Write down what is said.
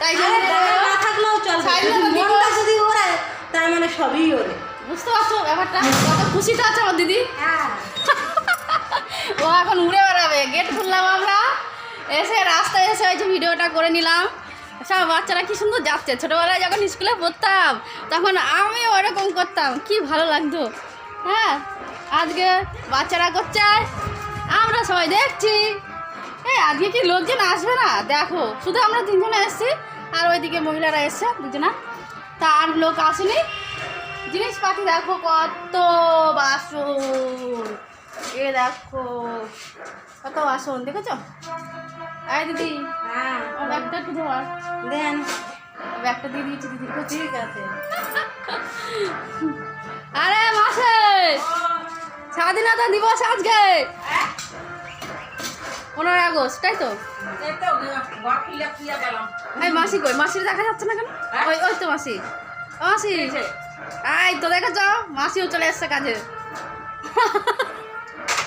তাই জন্য না থাকলেও চলবে। যদি মনটা যদি ওরে তার মানে সবই ওরে বুঝতে পারছ ব্যাপারটা? কত খুশিতে আছে আমার দিদি? হ্যাঁ। ও এখন উড়ে বেড়াবে। গেট খুললাম আমরা। এসে রাস্তায় এসে যে ভিডিওটা করে নিলাম। সব বাচ্চারা কি সুন্দর যাচ্ছে। ছোটোবেলায় যখন স্কুলে পড়তাম তখন আমি ওরকম করতাম। কি ভালো লাগতো। হ্যাঁ আজকে বাচ্চারা করছে। আমরা সবাই দেখছি। আজকে কি লোকজন আসবে না? দেখো শুধু আমরা তিনজনে এসেছি আর ওইদিকে মহিলারা এসছে দুজনা। তা আর লোক আসেনি। জিনিসপাতি দেখো কত বাসন। এ দেখো কত বাসন দেখেছ? আয় দিদি হ্যাঁ। ব্যাগটা একটু ধর। দেন। ব্যাগটা দিয়ে দিয়েছি দিদি ঠিক আছে। আরে মাসে স্বাধীনতা দিবস আজকে। পনেরোই আগস্ট তাই তো? এই মাসি কই? মাসির দেখা যাচ্ছে না কেন? ওই ওই তো মাসি। মাসি। আই তো দেখা যাও মাসিও চলে এসছে কাজে।